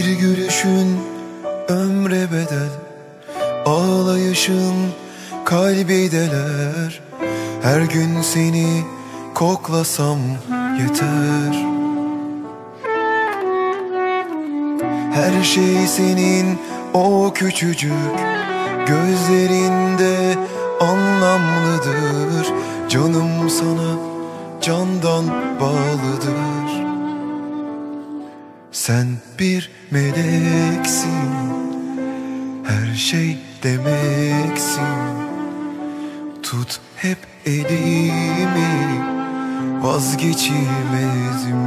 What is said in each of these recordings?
Bir gülüşün ömre bedel. Ağlayışın kalbi deler. Her gün seni koklasam yeter. Her şey senin o küçücük Gözlerinde anlamlıdır. Canım sana candan bağlıdır Sen bir meleksin. Her şey demeksin. Tut hep elimi Vazgeçilmezim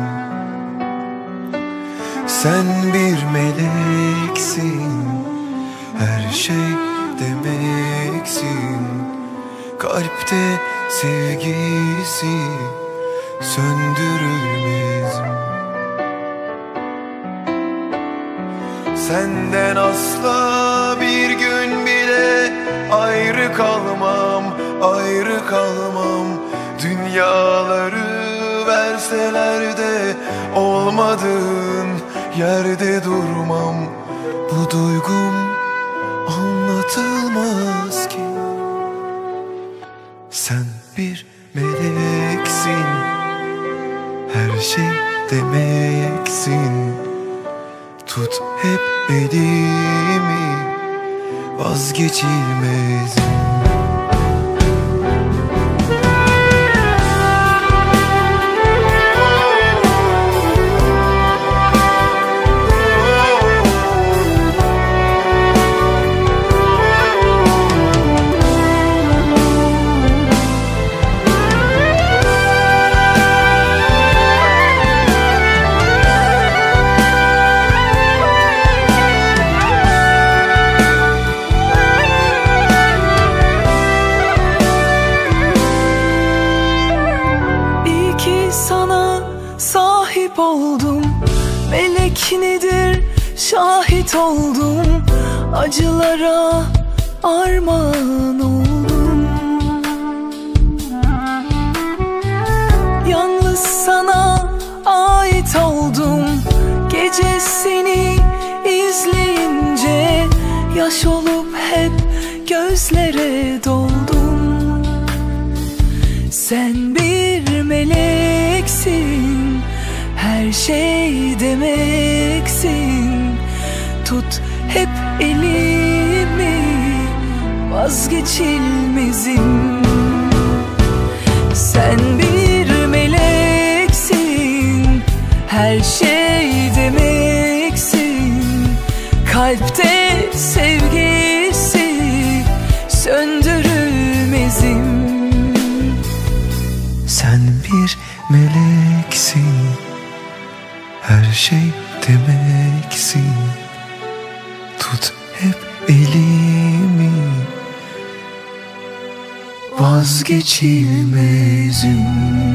Sen bir meleksin. Her şey demeksin. Kalpte sevgisi söndürülmez Senden asla bir gün bile ayrı kalmam, ayrı kalmam. Dünyaları verseler de olmadığın yerde durmam. Bu duygum anlatılmaz ki. Sen bir meleksin Her şey demeksin Tut hep elimi Vazgeçilmezim sahip oldum Melek nedir? Şahit oldum Acılara armağan oldum. Yalnız sana ait oldum Gece seni izleyince Yaş olup hep gözlere doldum. Sen bir şey demeksin. Tut hep elimi Vazgeçilmezim. Sen bir meleksin Her şey demeksin. Kalpte sevgisi söndürülmezim. Sen bir meleksin Her şey demeksin Tut hep elimi. Vazgeçilmezim